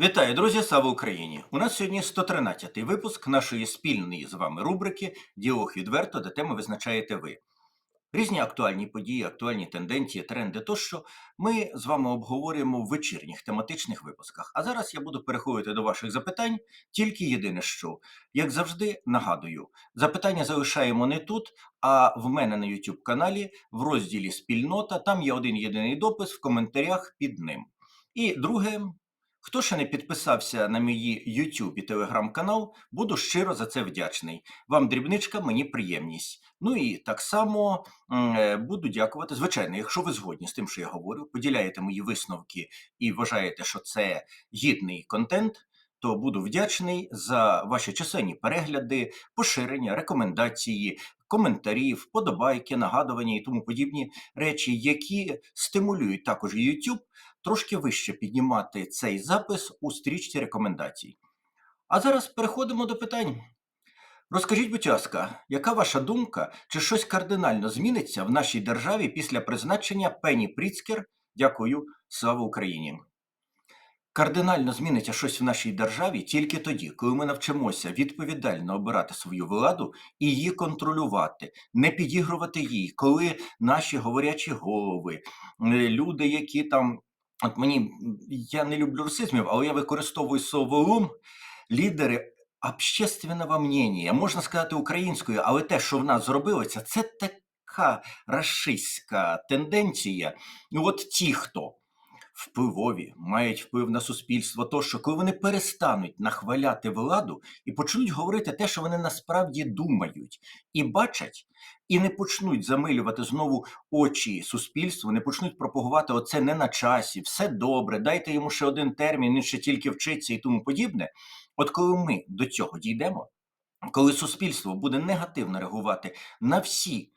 Вітаю, друзі! Слава Україні! У нас сьогодні 113-й випуск нашої спільної з вами рубрики Діалог відверто, де теми визначаєте ви. Різні актуальні події, актуальні тенденції, тренди тощо ми з вами обговорюємо в вечірніх тематичних випусках. А зараз я буду переходити до ваших запитань. Тільки єдине, що як завжди нагадую, запитання залишаємо не тут, а в мене на YouTube каналі в розділі Спільнота. Там є один єдиний допис в коментарях під ним. І друге, Хто ще не підписався на мої YouTube і Telegram канал, буду щиро за це вдячний. Вам дрібничка, мені приємність. Ну і так само е, буду дякувати. Звичайно, якщо ви згодні з тим, що я говорю, поділяєте мої висновки і вважаєте, що це гідний контент. То буду вдячний за ваші численні перегляди, поширення, рекомендації, коментарі, вподобайки, нагадування і тому подібні речі, які стимулюють також YouTube трошки вище піднімати цей запис у стрічці рекомендацій. А зараз переходимо до питань. Розкажіть, будь ласка, яка ваша думка, чи щось кардинально зміниться в нашій державі після призначення Пені Пріцкер? Дякую, слава Україні. Кардинально зміниться щось в нашій державі тільки тоді, коли ми навчимося відповідально обирати свою владу і її контролювати, не підігрувати їй, коли наші говорячі голови, е, люди, які там От мені я не люблю расизмів, але я використовую слово лідери общественного мнення, можна сказати українською, але те, що в нас зробилося, це така расистська тенденція. Ну, от ті, хто впливові, мають вплив на суспільство, то що коли вони перестануть нахваляти владу і почнуть говорити те, що вони насправді думають і бачать, і не почнуть замилювати знову очі суспільству, не почнуть пропагувати оце не на часі, все добре, дайте йому ще один термін, він ще тільки вчиться і тому подібне. От коли ми до цього дійдемо, коли суспільство буде негативно реагувати на всі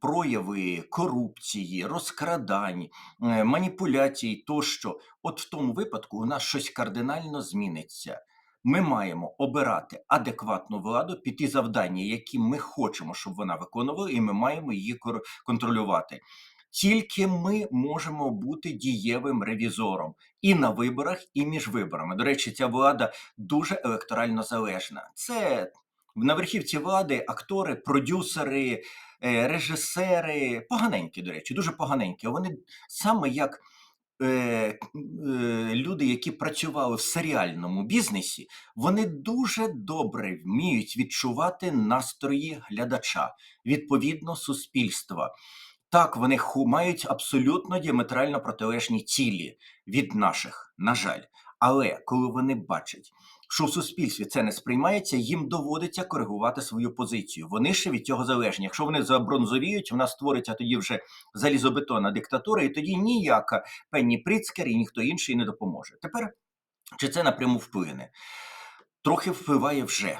прояви корупції, розкрадань, е, маніпуляцій тощо, от в тому випадку у нас щось кардинально зміниться. Ми маємо обирати адекватну владу під ті завдання, які ми хочемо, щоб вона виконувала, і ми маємо її контролювати. Тільки ми можемо бути дієвим ревізором і на виборах, і між виборами. До речі, ця влада дуже електорально залежна. Це на верхівці влади актори, продюсери, режисери, поганенькі, до речі, дуже поганенькі. Вони саме як е, е, люди, які працювали в серіальному бізнесі, вони дуже добре вміють відчувати настрої глядача, відповідно суспільства. Так, вони мають абсолютно діаметрально протилежні цілі від наших, на жаль. Але коли вони бачать, що в суспільстві це не сприймається, їм доводиться коригувати свою позицію. Вони ще від цього залежні. Якщо вони забронзовіють, в нас створиться тоді вже залізобетонна диктатура, і тоді ніяка Пенні Пріцкер і ніхто інший не допоможе. Тепер чи це напряму вплине? Трохи впливає вже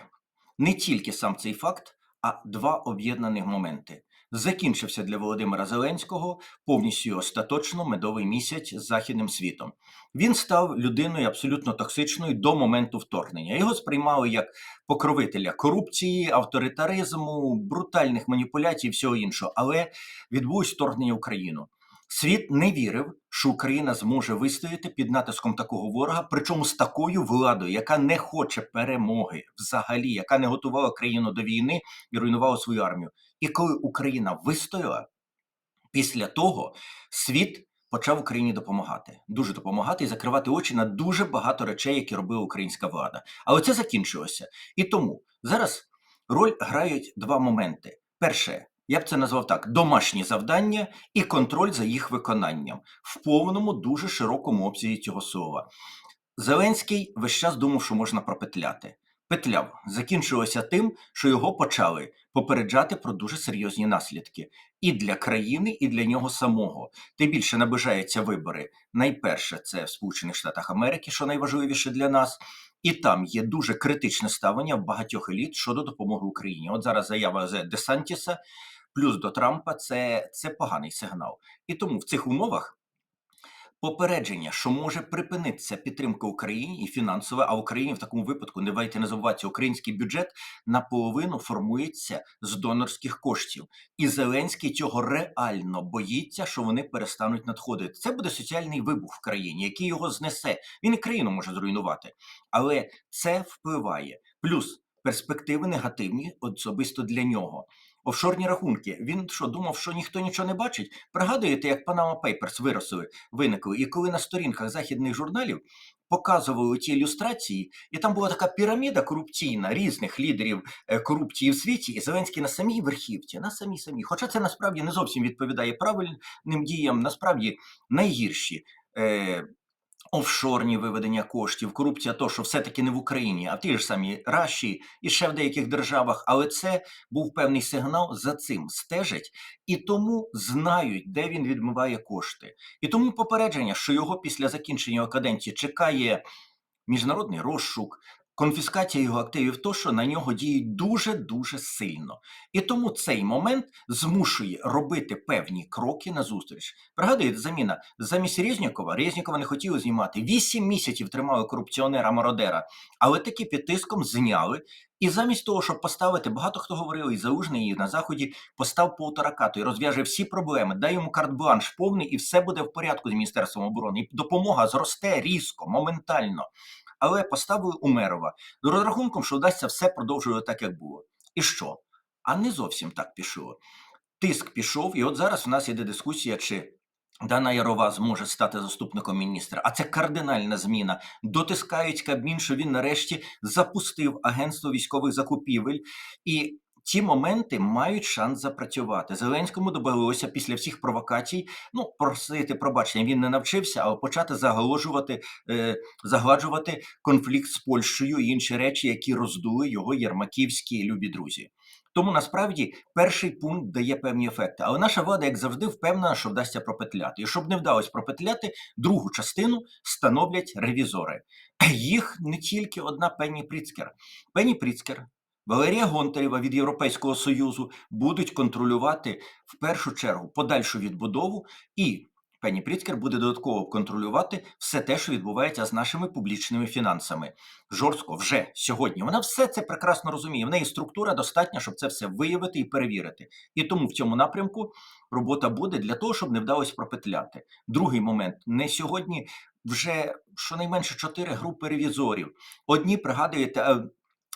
не тільки сам цей факт, а два об'єднаних моменти. Закінчився для Володимира Зеленського повністю остаточно медовий місяць з західним світом. Він став людиною абсолютно токсичною до моменту вторгнення. Його сприймали як покровителя корупції, авторитаризму, брутальних маніпуляцій всього іншого. Але відбулось вторгнення в Україну. Світ не вірив, що Україна зможе вистояти під натиском такого ворога, причому з такою владою, яка не хоче перемоги взагалі, яка не готувала країну до війни і руйнувала свою армію. І коли Україна вистояла, після того світ почав Україні допомагати, дуже допомагати і закривати очі на дуже багато речей, які робила українська влада. Але це закінчилося. І тому зараз роль грають два моменти: перше. Я б це назвав так: домашні завдання і контроль за їх виконанням в повному, дуже широкому обсязі цього слова. Зеленський весь час думав, що можна пропетляти. Петляв закінчилося тим, що його почали попереджати про дуже серйозні наслідки і для країни, і для нього самого. Тим більше наближаються вибори. Найперше це в Сполучених Штатах Америки, що найважливіше для нас. І там є дуже критичне ставлення багатьох еліт щодо допомоги Україні. От зараз заява з Десантіса плюс до Трампа це, це поганий сигнал. І тому в цих умовах попередження, що може припинитися підтримка Україні і фінансова, а Україні в такому випадку не давайте не забувати, український бюджет наполовину формується з донорських коштів. І Зеленський цього реально боїться, що вони перестануть надходити. Це буде соціальний вибух в країні, який його знесе. Він і країну може зруйнувати, але це впливає. Плюс перспективи негативні особисто для нього. Офшорні рахунки. Він що думав, що ніхто нічого не бачить? Пригадуєте, як Panama Papers виросли, виникли, і коли на сторінках західних журналів показували ті ілюстрації, і там була така піраміда корупційна різних лідерів е, корупції в світі, і Зеленський на самій верхівці, на самій самій. Хоча це насправді не зовсім відповідає правильним діям, насправді найгірші. Е, Офшорні виведення коштів, корупція, то що все-таки не в Україні, а в тій ж самій Раші і ще в деяких державах. Але це був певний сигнал за цим стежать і тому знають, де він відмиває кошти. І тому попередження, що його після закінчення каденції чекає міжнародний розшук. Конфіскація його активів, то що на нього діють дуже дуже сильно, і тому цей момент змушує робити певні кроки назустріч. Пригадуєте, заміна замість Резнікова, Резнікова не хотіли знімати. Вісім місяців тримали корупціонера мародера, але таки під тиском зняли. І замість того, щоб поставити, багато хто говорив, і Залужний, і на заході постав полторакату і розв'яже всі проблеми, дай йому карт-бланш повний, і все буде в порядку з міністерством оборони. І допомога зросте різко, моментально. Але поставили Умерова з розрахунком, що вдасться все продовжувати так, як було. І що? А не зовсім так пішло. Тиск пішов, і от зараз у нас іде дискусія, чи Дана Ярова зможе стати заступником міністра. А це кардинальна зміна. Дотискають Кабмін, що він нарешті запустив агентство військових закупівель. І ті моменти мають шанс запрацювати. Зеленському довелося після всіх провокацій, ну просити пробачення. Він не навчився, але почати заголожувати, е, загладжувати конфлікт з Польщею і інші речі, які роздули його єрмаківські любі друзі. Тому насправді перший пункт дає певні ефекти. Але наша влада, як завжди, впевнена, що вдасться пропетляти. І щоб не вдалося пропетляти, другу частину становлять ревізори. Їх не тільки одна Пенні Пріцкер. Пенні Пріцкер Валерія Гонтарєва від Європейського Союзу будуть контролювати в першу чергу подальшу відбудову, і Пені Пріцкер буде додатково контролювати все те, що відбувається з нашими публічними фінансами. Жорстко вже сьогодні. Вона все це прекрасно розуміє. В неї структура достатня, щоб це все виявити і перевірити. І тому в цьому напрямку робота буде для того, щоб не вдалося пропетляти. Другий момент не сьогодні. Вже щонайменше чотири групи ревізорів. Одні пригадуєте, е,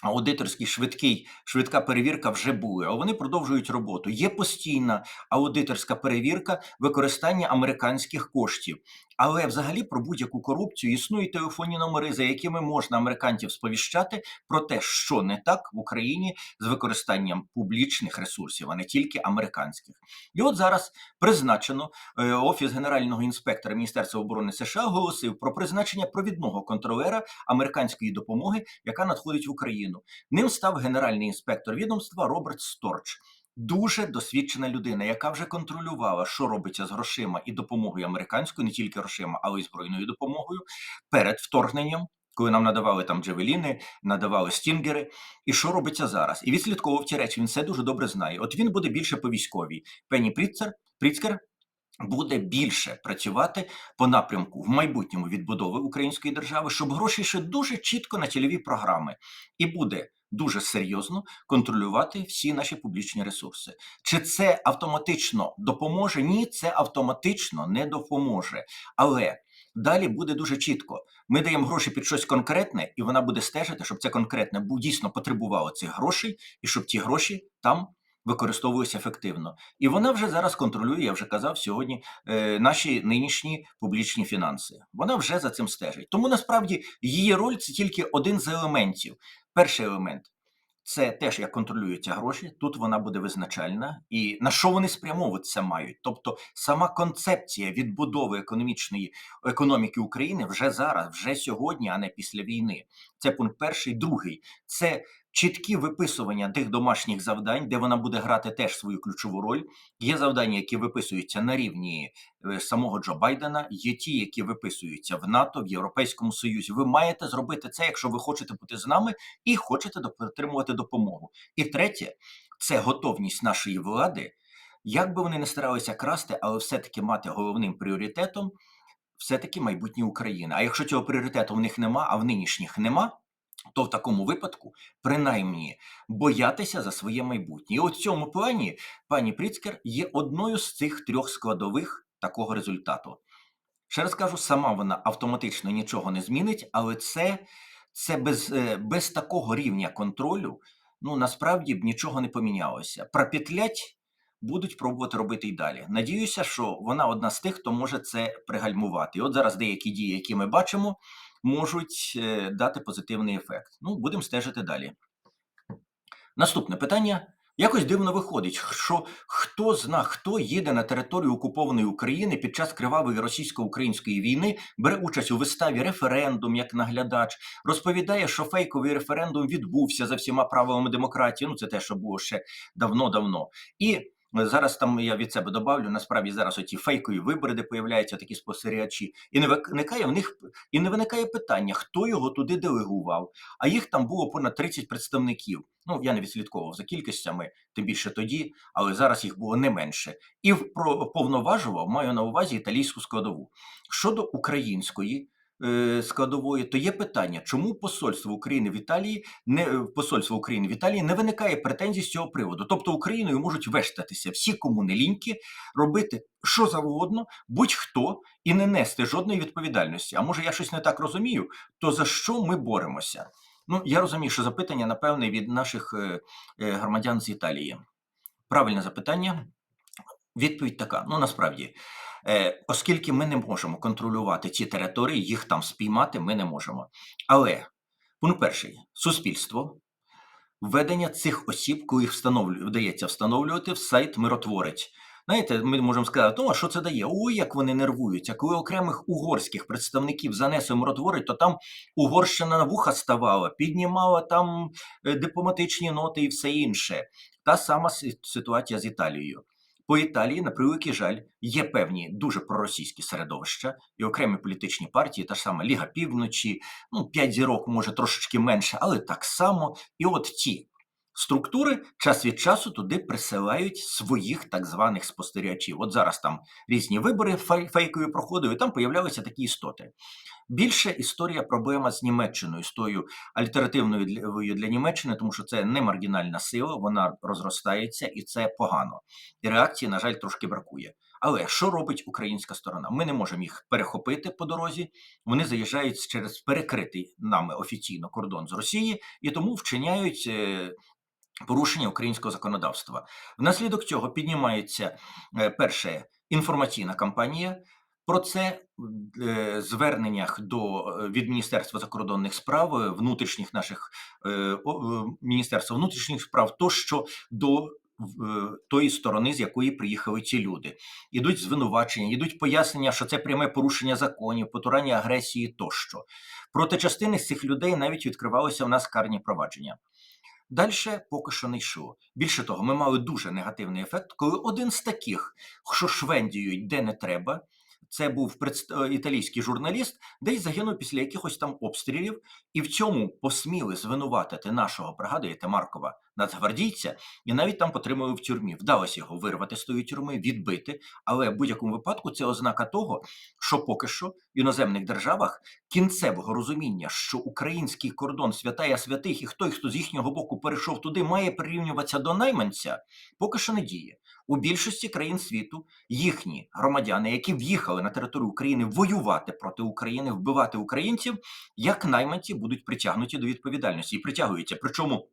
Аудиторський швидкий, швидка перевірка вже були, а вони продовжують роботу. Є постійна аудиторська перевірка використання американських коштів. Але взагалі про будь-яку корупцію існують телефонні номери, за якими можна американців сповіщати про те, що не так в Україні з використанням публічних ресурсів, а не тільки американських. І от зараз призначено е, офіс генерального інспектора Міністерства оборони США оголосив про призначення провідного контролера американської допомоги, яка надходить в Україну. Ним став генеральний інспектор відомства Роберт Сторч. Дуже досвідчена людина, яка вже контролювала, що робиться з грошима і допомогою американською, не тільки грошима, але й збройною допомогою перед вторгненням, коли нам надавали там джевеліни, надавали стінгери. І що робиться зараз? І відслідковував ті речі. Він все дуже добре знає. От він буде більше по військовій. Пенні Пріцер, Пріцкер буде більше працювати по напрямку в майбутньому відбудови української держави, щоб гроші йшли дуже чітко на цільові програми, і буде дуже серйозно контролювати всі наші публічні ресурси. Чи це автоматично допоможе? Ні, це автоматично не допоможе. Але далі буде дуже чітко. Ми даємо гроші під щось конкретне, і вона буде стежити, щоб це конкретне дійсно потребувало цих грошей, і щоб ті гроші там використовуються ефективно. І вона вже зараз контролює, я вже казав сьогодні, е, наші нинішні публічні фінанси. Вона вже за цим стежить. Тому насправді її роль це тільки один з елементів. Перший елемент. Це теж як контролюються гроші. Тут вона буде визначальна, і на що вони спрямовуватися мають. Тобто, сама концепція відбудови економічної економіки України вже зараз, вже сьогодні, а не після війни. Це пункт перший. Другий це чіткі виписування тих домашніх завдань, де вона буде грати теж свою ключову роль. Є завдання, які виписуються на рівні е, самого Джо Байдена, є ті, які виписуються в НАТО, в Європейському Союзі. Ви маєте зробити це, якщо ви хочете бути з нами і хочете отримувати допомогу. І третє це готовність нашої влади. Як би вони не старалися красти, але все-таки мати головним пріоритетом все-таки майбутнє України. А якщо цього пріоритету в них нема, а в нинішніх нема, то в такому випадку принаймні боятися за своє майбутнє. І в цьому плані пані Пріцкер є одною з цих трьох складових такого результату. Ще раз кажу, сама вона автоматично нічого не змінить, але це, це без, е, без такого рівня контролю ну насправді б нічого не помінялося. Пропетлять будуть пробувати робити й далі. Надіюся, що вона одна з тих, хто може це пригальмувати. І от зараз деякі дії, які ми бачимо, можуть е, дати позитивний ефект. Ну, будемо стежити далі. Наступне питання. Якось дивно виходить, що хто зна, хто їде на територію окупованої України під час кривавої російсько-української війни, бере участь у виставі референдум як наглядач, розповідає, що фейковий референдум відбувся за всіма правилами демократії. Ну це те, що було ще давно-давно. І зараз там я від себе добавлю, насправді зараз оті фейкові вибори, де появляються такі спостерігачі, і не виникає в них і не виникає питання, хто його туди делегував. А їх там було понад 30 представників. Ну я не відслідковував за кількостями, тим більше тоді, але зараз їх було не менше. І повноважував маю на увазі італійську складову щодо української. Е, Складової, то є питання, чому посольство України в Італії не е, посольство України в Італії не виникає претензій з цього приводу. Тобто Україною можуть вештатися всі кому ліньки, робити що завгодно, будь-хто і не нести жодної відповідальності. А може я щось не так розумію, то за що ми боремося? Ну я розумію, що запитання напевне від наших е, громадян з Італії. Правильне запитання. Відповідь така: ну насправді, оскільки ми не можемо контролювати ці території, їх там спіймати ми не можемо. Але пункт перший суспільство. Введення цих осіб, коли їх вдається встановлювати в сайт миротворець. Знаєте, ми можемо сказати, ну а що це дає? Ой, як вони нервуються. Коли окремих угорських представників занесли миротворець, то там Угорщина на вуха ставала, піднімала там е, дипломатичні ноти і все інше. Та сама ситуація з Італією. По Італії, на превеликий жаль, є певні дуже проросійські середовища і окремі політичні партії, та ж сама Ліга Півночі, ну, п'ять зірок, може трошечки менше, але так само. І от ті структури час від часу туди присилають своїх так званих спостерігачів. От зараз там різні вибори фей- фейкові проходили, і там появлялися такі істоти. Більше історія проблема з Німеччиною, з тою альтернативною для, для Німеччини, тому що це не маргінальна сила, вона розростається і це погано. І реакції, на жаль, трошки бракує. Але що робить українська сторона? Ми не можемо їх перехопити по дорозі. Вони заїжджають через перекритий нами офіційно кордон з Росії і тому вчиняють е, порушення українського законодавства. Внаслідок цього піднімається е, перше інформаційна кампанія. Про це в е, зверненнях до е, від Міністерства закордонних справ, внутрішніх наших Міністерства внутрішніх справ, тощо до е, тої сторони, з якої приїхали ці люди. Ідуть звинувачення, ідуть пояснення, що це пряме порушення законів, потурання агресії тощо. Проти частини з цих людей навіть відкривалося в нас карні провадження. Далі поки що не йшло. Більше того, ми мали дуже негативний ефект, коли один з таких, що швендіють де не треба, це був е, італійський журналіст, десь загинув після якихось там обстрілів, і в цьому посміли звинуватити нашого, пригадуєте, Маркова, нацгвардійця, і навіть там потримали в тюрмі. Вдалося його вирвати з тої тюрми, відбити. Але в будь-якому випадку це ознака того, що поки що в іноземних державах кінцевого розуміння, що український кордон святая святих, і хто, хто з їхнього боку перейшов туди, має прирівнюватися до найманця, поки що не діє. У більшості країн світу їхні громадяни, які в'їхали на територію України воювати проти України, вбивати українців, як найманці будуть притягнуті до відповідальності і притягуються. Причому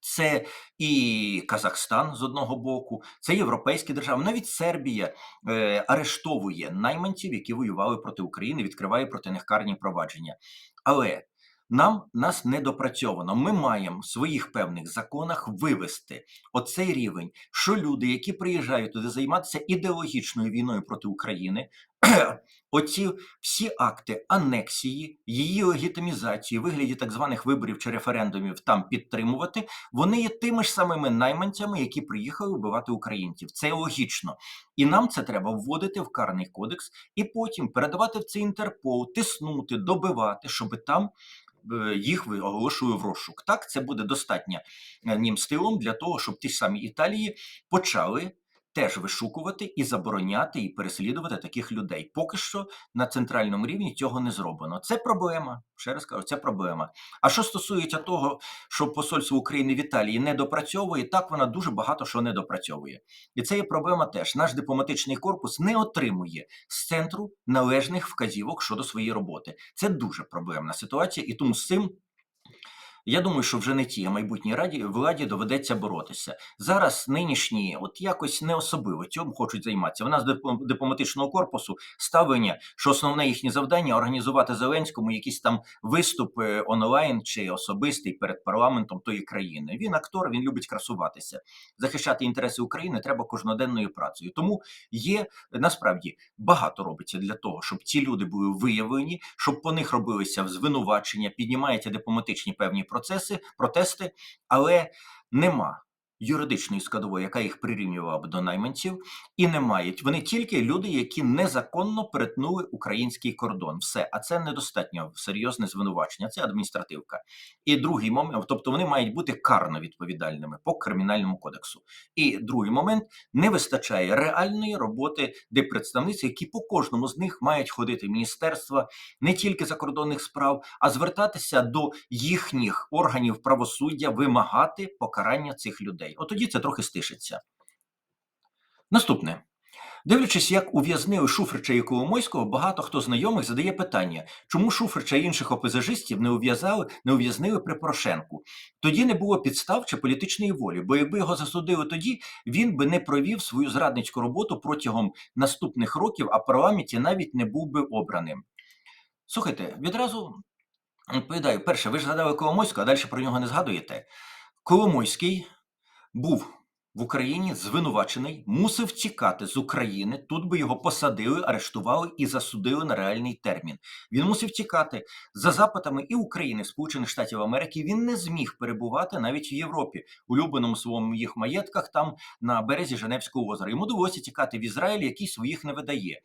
це і Казахстан з одного боку, це європейські держави, навіть Сербія е, арештовує найманців, які воювали проти України, відкриває проти них карні провадження. Але нам нас не допрацьовано. Ми маємо в своїх певних законах вивести оцей рівень, що люди, які приїжджають туди займатися ідеологічною війною проти України, оці всі акти анексії, її легітимізації, вигляді так званих виборів чи референдумів там підтримувати, вони є тими ж самими найманцями, які приїхали вбивати українців. Це логічно. І нам це треба вводити в карний кодекс і потім передавати в цей Інтерпол, тиснути, добивати, щоб там їх ви- оголошую в розшук. Так, це буде достатнім стилом для того, щоб ті самі Італії почали теж вишукувати і забороняти і переслідувати таких людей. Поки що на центральному рівні цього не зроблено. Це проблема. Ще раз кажу, це проблема. А що стосується того, що посольство України в Італії не допрацьовує, так вона дуже багато що не допрацьовує. І це є проблема теж. Наш дипломатичний корпус не отримує з центру належних вказівок щодо своєї роботи. Це дуже проблемна ситуація, і тому з цим. Я думаю, що вже не ті, майбутній раді владі доведеться боротися. Зараз нинішні, от якось не особливо цьому хочуть займатися. У нас дипломатичного корпусу ставлення, що основне їхнє завдання організувати Зеленському якісь там виступи онлайн чи особистий перед парламентом тої країни. Він актор, він любить красуватися. Захищати інтереси України треба кожноденною працею. Тому є насправді багато робиться для того, щоб ці люди були виявлені, щоб по них робилися звинувачення, піднімаються дипломатичні певні процеси, протести, але нема. Юридичної складової, яка їх прирівнювала б до найманців, і не мають. Вони тільки люди, які незаконно перетнули український кордон. Все, а це недостатньо серйозне звинувачення. Це адміністративка. І другий момент, тобто вони мають бути карно відповідальними по кримінальному кодексу. І другий момент не вистачає реальної роботи диппредставниць, які по кожному з них мають ходити в міністерства не тільки закордонних справ, а звертатися до їхніх органів правосуддя, вимагати покарання цих людей. От тоді це трохи стишиться. Наступне. Дивлячись, як ув'язнили Шуфрича і Коломойського, багато хто знайомих задає питання, чому Шуфрича і інших опозажистів не ув'язали, не ув'язнили при Порошенку. Тоді не було підстав чи політичної волі, бо якби його засудили тоді, він би не провів свою зрадницьку роботу протягом наступних років, а в парламенті навіть не був би обраним. Слухайте, відразу відповідаю, перше, ви ж згадали Коломойського, а далі про нього не згадуєте. Коломойський був в Україні звинувачений, мусив тікати з України. Тут би його посадили, арештували і засудили на реальний термін. Він мусив тікати за запитами і України, Сполучених Штатів Америки. Він не зміг перебувати навіть в Європі, улюбленому своєму їх маєтках, там на березі Женевського озера. Йому довелося тікати в Ізраїль, який своїх не видає.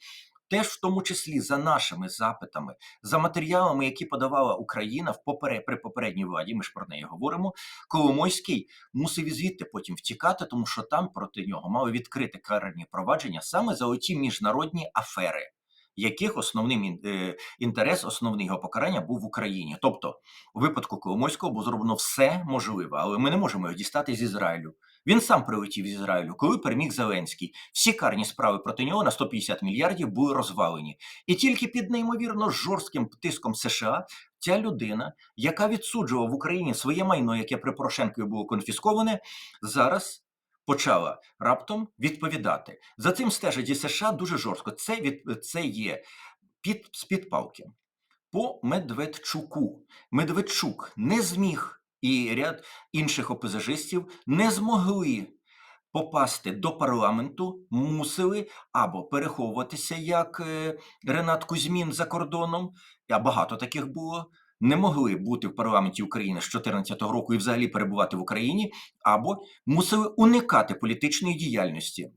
Теж в тому числі за нашими запитами, за матеріалами, які подавала Україна в попере, при попередній владі, ми ж про неї говоримо. Коломойський мусив і звідти потім втікати, тому що там проти нього мали відкрити карні провадження саме за оті міжнародні афери, яких основним е, інтерес, основний його покарання був в Україні. Тобто, у випадку Коломойського було зроблено все можливе, але ми не можемо його дістати з Ізраїлю. Він сам прилетів з Ізраїлю, коли переміг Зеленський. Всі карні справи проти нього на 150 мільярдів були розвалені. І тільки під неймовірно жорстким тиском США ця людина, яка відсуджувала в Україні своє майно, яке при Порошенкові було конфісковане, зараз почала раптом відповідати. За цим стежить і США дуже жорстко. Це від це є під з-під палки. По Медведчуку. Медведчук не зміг, і ряд інших опозажистів не змогли попасти до парламенту, мусили або переховуватися, як е, Ренат Кузьмін за кордоном, а багато таких було. Не могли бути в парламенті України з 2014 року і взагалі перебувати в Україні, або мусили уникати політичної діяльності.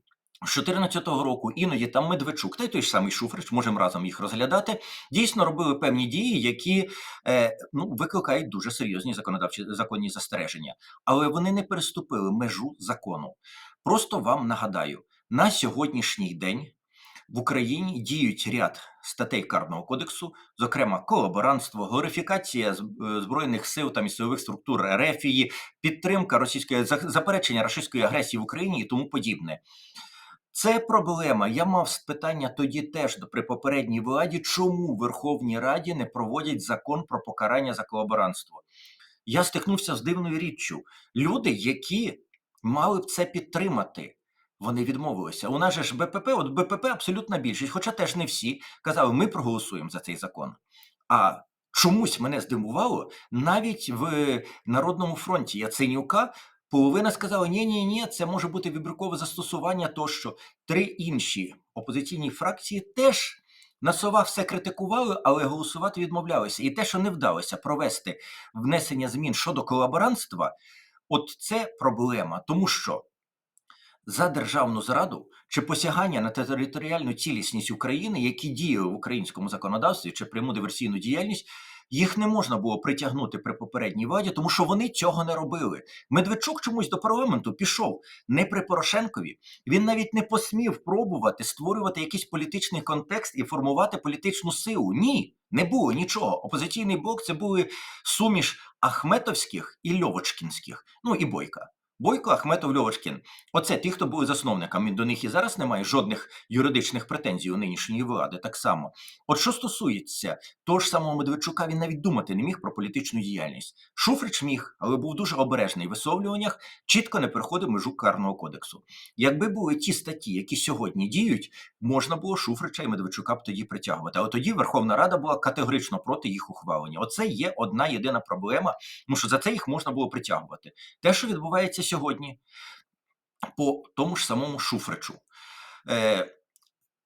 З 2014 року іноді там Медведчук, та й той ж самий Шуфрич, можемо разом їх розглядати, дійсно робили певні дії, які е, ну, викликають дуже серйозні законодавчі законні застереження. Але вони не переступили межу закону. Просто вам нагадаю, на сьогоднішній день в Україні діють ряд статей Карного кодексу, зокрема колаборантство, глорифікація е, збройних сил та місцевих структур рефії, підтримка російської заперечення російської агресії в Україні і тому подібне. Це проблема. Я мав питання тоді теж при попередній владі, чому в Верховній Раді не проводять закон про покарання за колаборантство. Я стикнувся з дивною річчю. Люди, які мали б це підтримати, вони відмовилися. У нас же ж БПП, от БПП абсолютна більшість, хоча теж не всі, казали, ми проголосуємо за цей закон. А чомусь мене здивувало, навіть в Народному фронті Яценюка половина сказала: ні, ні, ні, це може бути вибіркове застосування тощо. Три інші опозиційні фракції теж на словах все критикували, але голосувати відмовлялися. І те, що не вдалося провести внесення змін щодо колаборантства, от це проблема, тому що за державну зраду чи посягання на територіальну цілісність України, які діяли в українському законодавстві чи пряму диверсійну діяльність, їх не можна було притягнути при попередній владі, тому що вони цього не робили. Медведчук чомусь до парламенту пішов не при Порошенкові. Він навіть не посмів пробувати створювати якийсь політичний контекст і формувати політичну силу. Ні, не було нічого. Опозиційний блок це були суміш Ахметовських і Льовочкінських, ну і Бойка. Бойко, Ахметов, Льовочкін. Оце ті, хто були засновниками. До них і зараз немає жодних юридичних претензій у нинішньої влади. Так само. От що стосується того ж самого Медведчука, він навіть думати не міг про політичну діяльність. Шуфрич міг, але був дуже обережний в висловлюваннях, чітко не переходив межу карного кодексу. Якби були ті статті, які сьогодні діють, можна було Шуфрича і Медведчука б тоді притягувати. Але тоді Верховна Рада була категорично проти їх ухвалення. Оце є одна єдина проблема, тому що за це їх можна було притягувати. Те, що відбувається сьогодні, по тому ж самому Шуфричу. Е,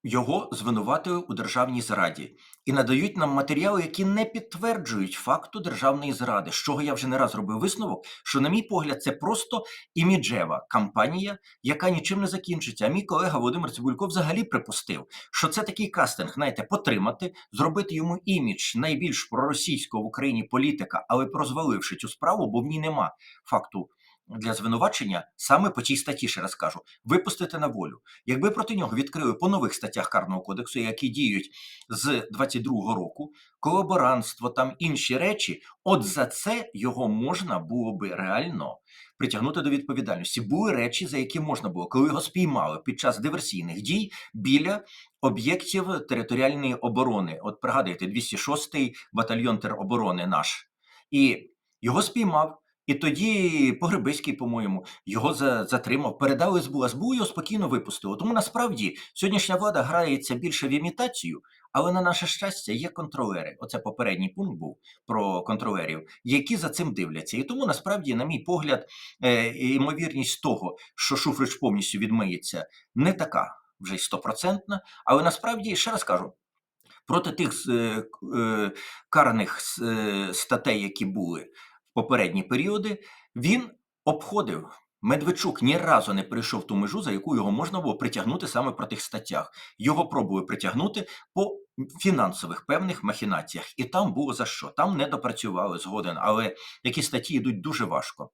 його звинуватили у державній зраді і надають нам матеріали, які не підтверджують факту державної зради. З чого я вже не раз робив висновок, що, на мій погляд, це просто іміджева кампанія, яка нічим не закінчиться. А мій колега Володимир Цибулько взагалі припустив, що це такий кастинг, знаєте, потримати, зробити йому імідж найбільш проросійського в Україні політика, але прозваливши цю справу, бо в ній нема факту. Для звинувачення саме по цій статті, ще раз кажу, випустити на волю. Якби проти нього відкрили по нових статтях Карного кодексу, які діють з 22-го року, колаборантство, там інші речі, от за це його можна було би реально притягнути до відповідальності. Були речі, за які можна було, коли його спіймали під час диверсійних дій біля об'єктів територіальної оборони. От пригадуєте, 206-й батальйон тероборони наш. І його спіймав. І тоді Погребиський, по-моєму, його за, затримав, передав СБУ, а СБУ його спокійно випустило. Тому насправді сьогоднішня влада грається більше в імітацію, але на наше щастя є контролери. Оце попередній пункт був про контролерів, які за цим дивляться. І тому насправді, на мій погляд, е, ймовірність того, що Шуфрич повністю відмиється, не така вже й стопроцентна. Але насправді ще раз кажу. Проти тих е, е, караних е, статей, які були, попередні періоди, він обходив. Медведчук ні разу не прийшов ту межу, за яку його можна було притягнути саме про тих статтях. Його пробує притягнути по фінансових певних махінаціях, і там було за що. Там не допрацювали згоден, але які статті йдуть дуже важко.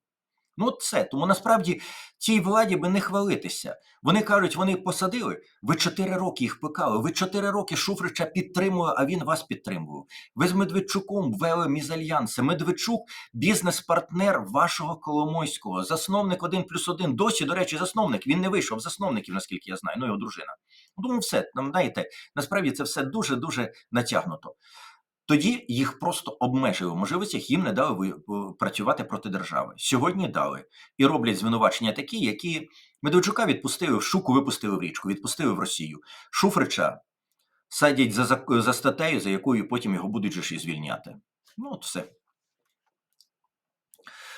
Ну, от це. Тому насправді цій владі би не хвалитися. Вони кажуть, вони посадили. Ви чотири роки їх пекали. Ви чотири роки Шуфрича підтримує, а він вас підтримував. Ви з Медведчуком ввели мізальянси. Медведчук бізнес-партнер вашого Коломойського, засновник один плюс один. Досі, до речі, засновник. Він не вийшов засновників, наскільки я знаю. Ну його дружина. Тому все знаєте, насправді це все дуже дуже натягнуто. Тоді їх просто обмежили в можливостях, їм не дали працювати проти держави. Сьогодні дали і роблять звинувачення такі, які Медведчука відпустили в шуку, випустили в річку, відпустили в Росію. Шуфрича садять за за статтею, за якою потім його будуть же і звільняти. Ну, от все.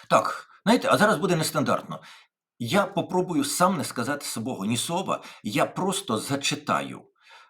Так, знаєте, а зараз буде нестандартно. Я попробую сам не сказати свого ні слова, я просто зачитаю.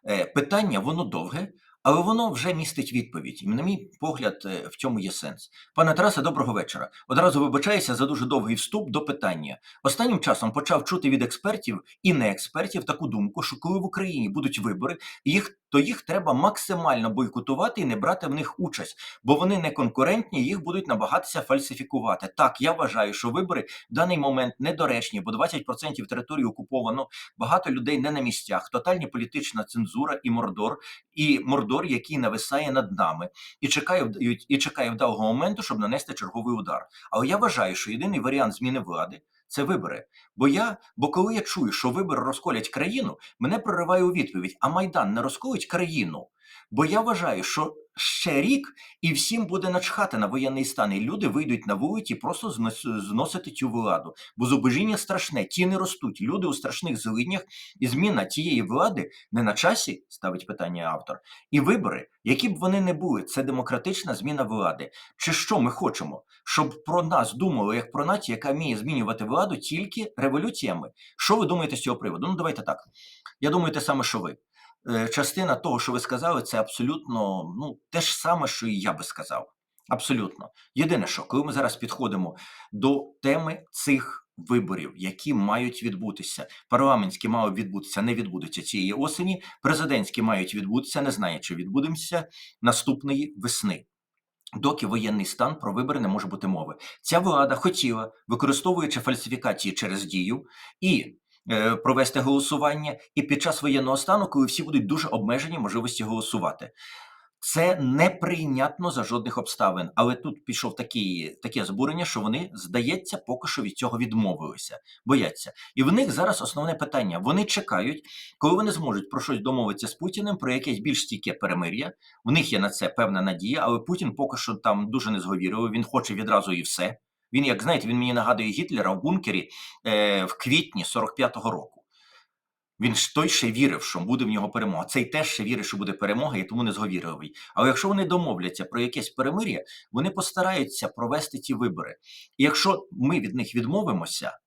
Е, питання, воно довге. Але воно вже містить відповідь. І, на мій погляд, е, в цьому є сенс. Пане Тарасе, доброго вечора. Одразу вибачаюся за дуже довгий вступ до питання. Останнім часом почав чути від експертів і не експертів таку думку, що коли в Україні будуть вибори, їх то їх треба максимально бойкотувати і не брати в них участь, бо вони не конкурентні, їх будуть намагатися фальсифікувати. Так, я вважаю, що вибори в даний момент недоречні, бо 20% території окуповано, багато людей не на місцях, тотальні політична цензура і мордор, і мордор, який нависає над нами, і чекає і чекає вдалого моменту, щоб нанести черговий удар. Але я вважаю, що єдиний варіант зміни влади це вибори. Бо я, бо коли я чую, що вибори розколять країну, мене прориває у відповідь: а Майдан не розколить країну. Бо я вважаю, що ще рік і всім буде начхати на воєнний стан, і люди вийдуть на вулиці просто зносити цю владу. Бо зубожіння страшне, ті не ростуть. Люди у страшних злиднях, і зміна цієї влади не на часі, ставить питання автор. І вибори, які б вони не були, це демократична зміна влади. Чи що ми хочемо? Щоб про нас думали як про націю, яка вміє змінювати владу тільки революціями. Що ви думаєте з цього приводу? Ну давайте так. Я думаю, те саме, що ви. Е, частина того, що ви сказали, це абсолютно ну, те ж саме, що і я би сказав. Абсолютно. Єдине, що коли ми зараз підходимо до теми цих виборів, які мають відбутися, парламентські мають відбутися, не відбудуться цієї осені, президентські мають відбутися, не знаю, чи відбудемося наступної весни. доки воєнний стан про вибори не може бути мови. Ця влада хотіла, використовуючи фальсифікації через дію і провести голосування, і під час воєнного стану, коли всі будуть дуже обмежені можливості голосувати. Це неприйнятно за жодних обставин. Але тут пішов такий, таке збурення, що вони, здається, поки що від цього відмовилися, бояться. І в них зараз основне питання: вони чекають, коли вони зможуть про щось домовитися з Путіним, про якесь більш стійке перемир'я. В них є на це певна надія, але Путін поки що там дуже не зговірював. Він хоче відразу і все. Він, як знаєте, він мені нагадує Гітлера в бункері е, в квітні 45-го року. Він ж той ще вірив, що буде в нього перемога. Цей теж ще вірить, що буде перемога, і тому не зговірливий. Але якщо вони домовляться про якесь перемир'я, вони постараються провести ті вибори. І якщо ми від них відмовимося,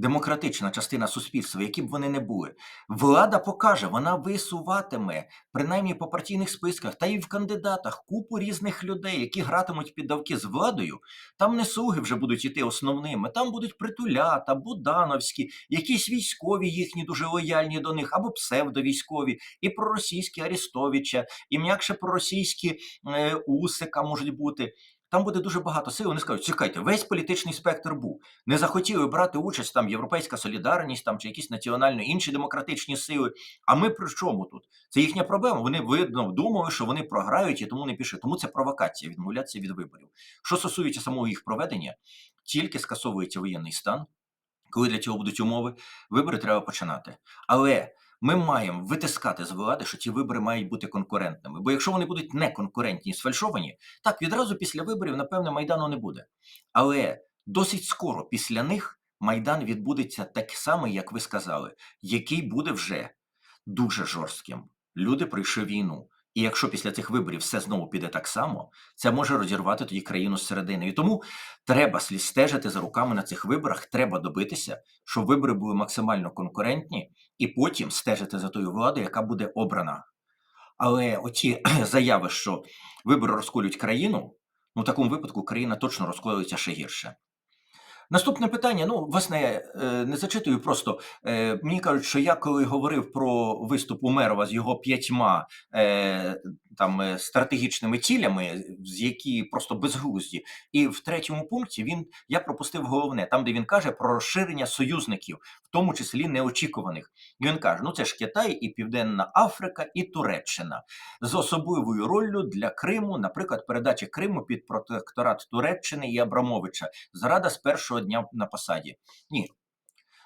демократична частина суспільства, які б вони не були, влада покаже, вона висуватиме, принаймні по партійних списках та й в кандидатах купу різних людей, які гратимуть під давки з владою. Там не слуги вже будуть іти основними, там будуть притулята, будановські, якісь військові їхні дуже лояльні до них, або псевдовійськові, і проросійські Арестовича, і м'якше проросійські е, Усика можуть бути. Там буде дуже багато сил. Вони скажуть, чекайте, весь політичний спектр був. Не захотіли брати участь там Європейська Солідарність там чи якісь національно інші демократичні сили. А ми при чому тут? Це їхня проблема. Вони видно думали, що вони програють і тому не пішли. Тому це провокація відмовлятися від виборів. Що стосується самого їх проведення, тільки скасовується воєнний стан. Коли для цього будуть умови, вибори треба починати. Але ми маємо витискати з влади, що ці вибори мають бути конкурентними. Бо якщо вони будуть неконкурентні і сфальшовані, так відразу після виборів, напевне, майдану не буде. Але досить скоро після них майдан відбудеться так само, як ви сказали, який буде вже дуже жорстким. Люди пройшли війну. І якщо після цих виборів все знову піде так само, це може розірвати тоді країну зсередини. І тому треба стежити за руками на цих виборах. Треба добитися, щоб вибори були максимально конкурентні, і потім стежити за тою владою, яка буде обрана. Але оті заяви, що вибори розколють країну, ну в такому випадку країна точно розколюється ще гірше. Наступне питання. Ну, власне, я не зачитую. Просто е, мені кажуть, що я коли говорив про виступ Умерова з його п'ятьма е, там е, стратегічними цілями, з які просто безглузді, і в третьому пункті він я пропустив головне, там де він каже про розширення союзників, в тому числі неочікуваних. І він каже: ну це ж Китай, і Південна Африка, і Туреччина з особливою роллю для Криму, наприклад, передача Криму під протекторат Туреччини і Абрамовича. Зрада з першого дня на посаді. Ні.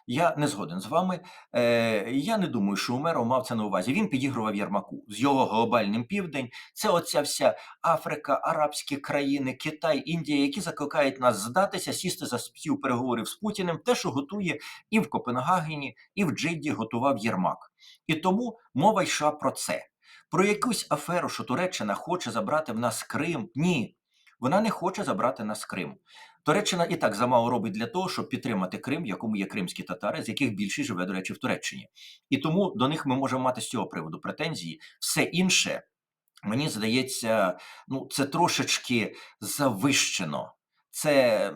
Я не згоден з вами. Е, Я не думаю, що Умеров мав це на увазі. Він підігрував Єрмаку з його глобальним південь. Це оця вся Африка, арабські країни, Китай, Індія, які закликають нас здатися, сісти за стіл переговорів з Путіним, те, що готує і в Копенгагені, і в Джидді готував Єрмак. І тому мова йшла про це. Про якусь аферу, що Туреччина хоче забрати в нас Крим. Ні, вона не хоче забрати нас Крим. Туреччина і так замало робить для того, щоб підтримати Крим, в якому є кримські татари, з яких більшість живе, до речі, в Туреччині. І тому до них ми можемо мати з цього приводу претензії. Все інше, мені здається, ну це трошечки завищено. Це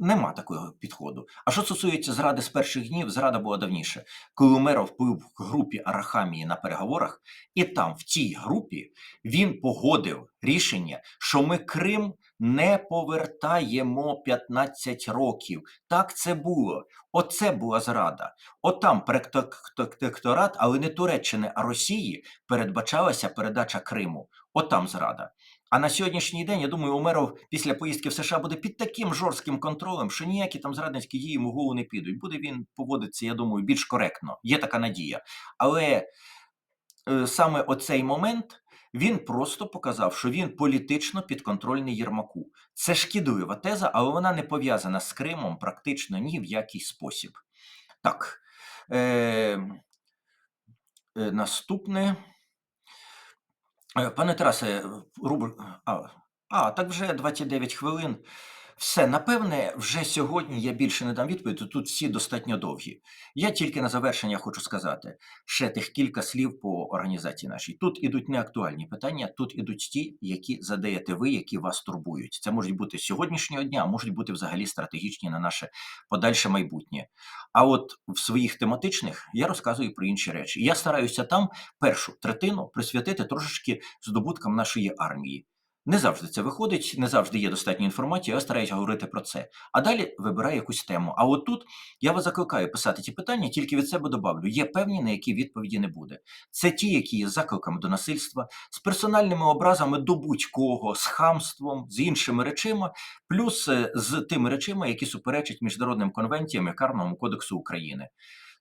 нема такого підходу. А що стосується зради з перших днів, зрада була давніше, коли Умеров був в групі Арахамії на переговорах, і там, в тій групі, він погодив рішення, що ми Крим не повертаємо 15 років. Так це було. Оце була зрада. Отам протекторат, але не Туреччини, а Росії передбачалася передача Криму. Отам зрада. А на сьогоднішній день, я думаю, Умеров після поїздки в США буде під таким жорстким контролем, що ніякі там зрадницькі дії йому голову не підуть. Буде він поводитися, я думаю, більш коректно. Є така надія. Але е, саме оцей момент він просто показав, що він політично підконтрольний Єрмаку. Це шкідлива теза, але вона не пов'язана з Кримом практично ні в який спосіб. Так. Е, е, Наступне. Е, Пане Тарасе, рубр... а, а, так вже 29 хвилин. Все, напевне, вже сьогодні я більше не дам відповідь, тут всі достатньо довгі. Я тільки на завершення хочу сказати ще тих кілька слів по організації нашій. Тут ідуть не актуальні питання, тут ідуть ті, які задаєте ви, які вас турбують. Це можуть бути сьогоднішнього дня, а можуть бути взагалі стратегічні на наше подальше майбутнє. А от в своїх тематичних я розказую про інші речі. Я стараюся там першу третину присвятити трошечки здобуткам нашої армії. Не завжди це виходить, не завжди є достатньо інформації, я стараюся говорити про це. А далі вибираю якусь тему. А от тут я вас закликаю писати ті питання, тільки від себе добавлю. Є певні, на які відповіді не буде. Це ті, які є закликами до насильства, з персональними образами до будь-кого, з хамством, з іншими речима, плюс е, з тими речима, які суперечать міжнародним конвенціям і Карному кодексу України.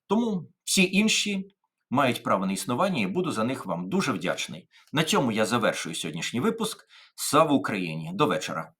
Тому всі інші мають право на існування і буду за них вам дуже вдячний. На цьому я завершую сьогоднішній випуск. Слава Україні! До вечора!